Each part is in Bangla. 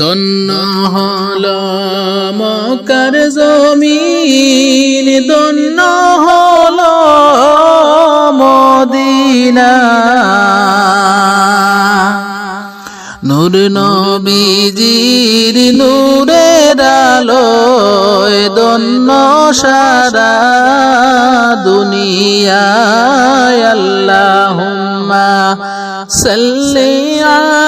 দন্ন হল মকার জমিন দন্ন হল মদিনা। নূর নবীজির নূরের আলোয় দন্ন সারা দুনিয়ায়। আল্লাহুম্মা সাল্লি আলা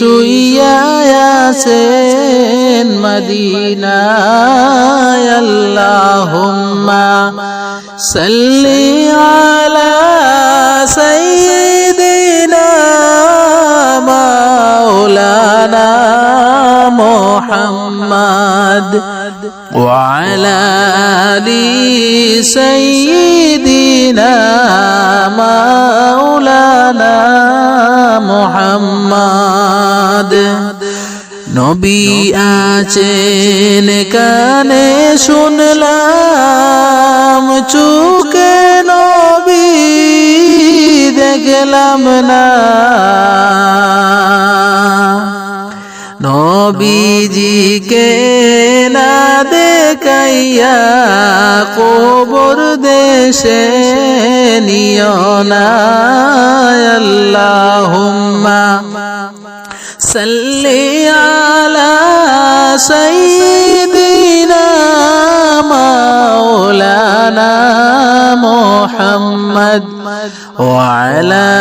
شوية سين مدينة اللهم صل على سيدنا مولانا محمد وعلى آل سيدنا নবী আছেন, কানে শুনলাম চুকে নবী দেখলাম না। নবীজিকে না দেখাইয়া কবর দেশে নিয় না। আল্লাহুম্মা সাল্লি সাইয়্যিদিনা মাওলানা মুহাম্মদ وعلى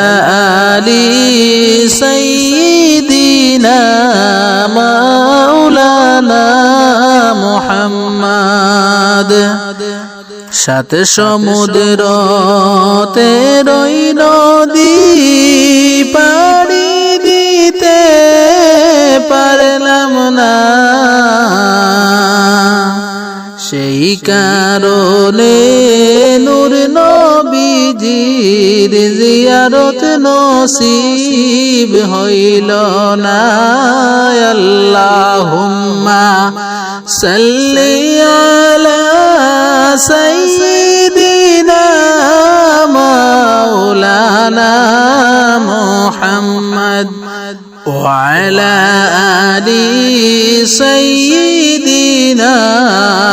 آل سيدنا مولانا محمد সাত সমুদ্র তেরই নদী সেই কারণে নূর নবীজির জিয়ারত নসিব হইল না। আল্লাহুম্মা সাল্লি আলা সাইয়্যিদিনা মাওলানা মুহাম্মদ। وعلى آل سيدنا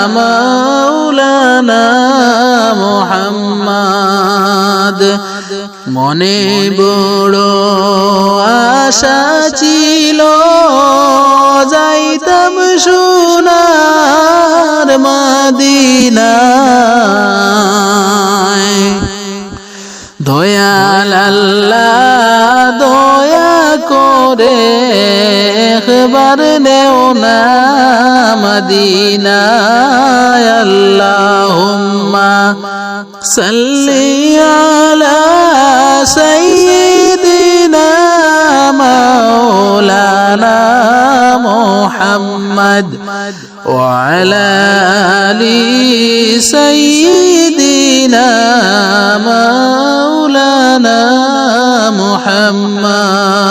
مولانا محمد মনে বড় আশা ছিল যাইতাম সোনার মদিনায় করে একবার নেও না মদিনায় আল্লাহুম্মা সাল্লি আলা সাইয়্যিদিনা মাওলানা মুহাম্মদ وعلى آل سيدنا مولانا محمد